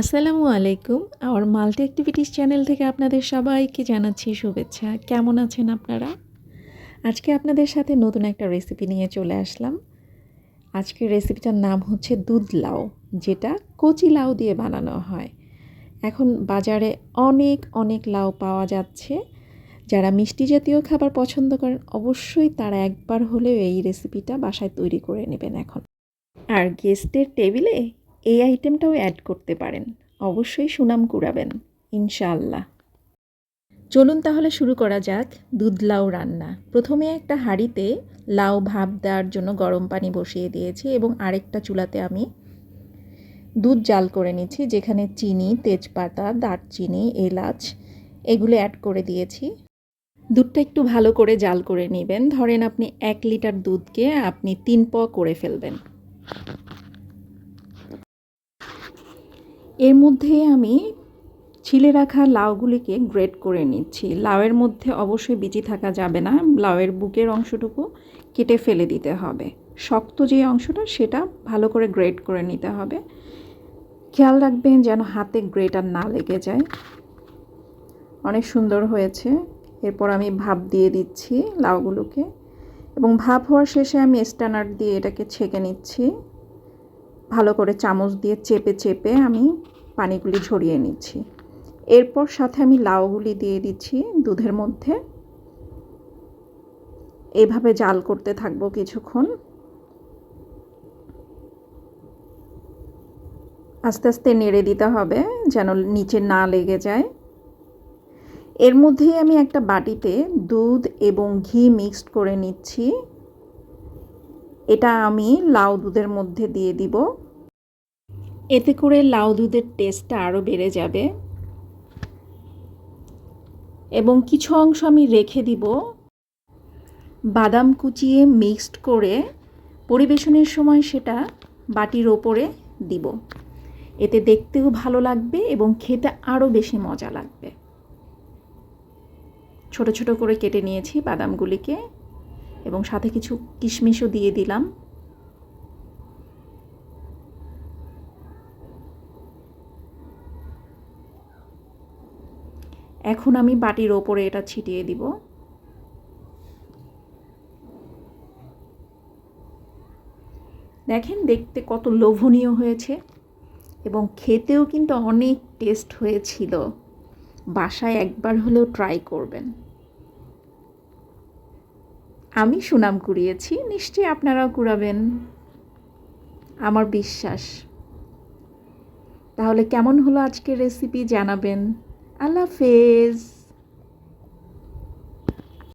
আসসালামু আলাইকুম। আমার মাল্টি অ্যাক্টিভিটিস চ্যানেল থেকে আপনাদের সবাইকে জানাচ্ছি শুভেচ্ছা। কেমন আছেন আপনারা? আজকে আপনাদের সাথে নতুন একটা রেসিপি নিয়ে চলে আসলাম। আজকের রেসিপিটার নাম হচ্ছে দুধ লাউ, যেটা কচি লাউ দিয়ে বানানো হয়। এখন বাজারে অনেক অনেক লাউ পাওয়া যাচ্ছে। যারা মিষ্টি জাতীয় খাবার পছন্দ করেন, অবশ্যই তারা একবার হলেও এই রেসিপিটা বাসায় তৈরি করে নেবেন এখন। আর গেস্টের টেবিলে এই আইটেমটাও অ্যাড করতে পারেন। অবশ্যই সুনাম কুড়াবেন, ইনশাআল্লাহ। চলুন তাহলে শুরু করা যাক দুধ লাউ রান্না। প্রথমে একটা হাঁড়িতে লাউ ভাপ দেওয়ার জন্য গরম পানি বসিয়ে দিয়েছি এবং আরেকটা চুলাতে আমি দুধ জাল করে নিচ্ছি, যেখানে চিনি, তেজপাতা, দারচিনি, এলাচ এগুলো অ্যাড করে দিয়েছি। দুধটা একটু ভালো করে জাল করে নেবেন। ধরেন আপনি এক লিটার দুধকে আপনি তিন প করে ফেলবেন। এর মধ্যে আমি ছিলে রাখা লাউগুলিকে গ্রেট করে নিচ্ছি। লাউয়ের মধ্যে অবশ্যই বিচি থাকা যাবে না। লাউয়ের বুকের অংশটুকু কেটে ফেলে দিতে হবে। শক্ত যে অংশটা, সেটা ভালো করে গ্রেট করে নিতে হবে। খেয়াল রাখবেন যেন হাতে গ্রেটার না লেগে যায়। অনেক সুন্দর হয়েছে। এরপর আমি ভাপ দিয়ে দিচ্ছি লাউগুলোকে। এবং ভাপ হওয়ার শেষে আমি স্ট্যানার দিয়ে এটাকে ছেঁকে নিচ্ছি। ভালো করে চামচ দিয়ে চেপে চেপে আমি পানিগুলি ঝরিয়ে নিচ্ছি। এরপর সাথে আমি লাউগুলি দিয়ে দিচ্ছি দুধের মধ্যে। এভাবে জাল করতে থাকব কিছুক্ষণ। আস্তে আস্তে নেড়ে দিতে হবে যেন নিচে না লেগে যায়। এর মধ্যেই আমি একটা বাটিতে দুধ এবং ঘি মিক্সড করে নিচ্ছি। এটা আমি লাউ দুধের মধ্যে দিয়ে দিব। এতে করে লাউ দুধের টেস্টটা আরও বেড়ে যাবে। এবং কিছু অংশ আমি রেখে দিব। বাদাম কুচিয়ে মিক্সড করে পরিবেশনের সময় সেটা বাটির ওপরে দিব। এতে দেখতেও ভালো লাগবে এবং খেতে আরও বেশি মজা লাগবে। ছোট ছোট করে কেটে নিয়েছি বাদামগুলিকে। এবং সাথে কিছু কিশমিশও দিয়ে দিলাম। এখন আমি বাটির ওপরে এটা ছিটিয়ে দিব। দেখেন দেখতে কত লোভনীয় হয়েছে এবং খেতেও কিন্তু অনেক টেস্ট হয়েছিল। বাসায় একবার হলেও ট্রাই করবেন। আমি সুনাম কুড়িয়েছি, নিশ্চয়ই আপনারাও কুড়াবেন। আমার বিশ্বাস। তাহলে কেমন হলো আজকের রেসিপি জানাবেন। আল্লাহ হাফেজ।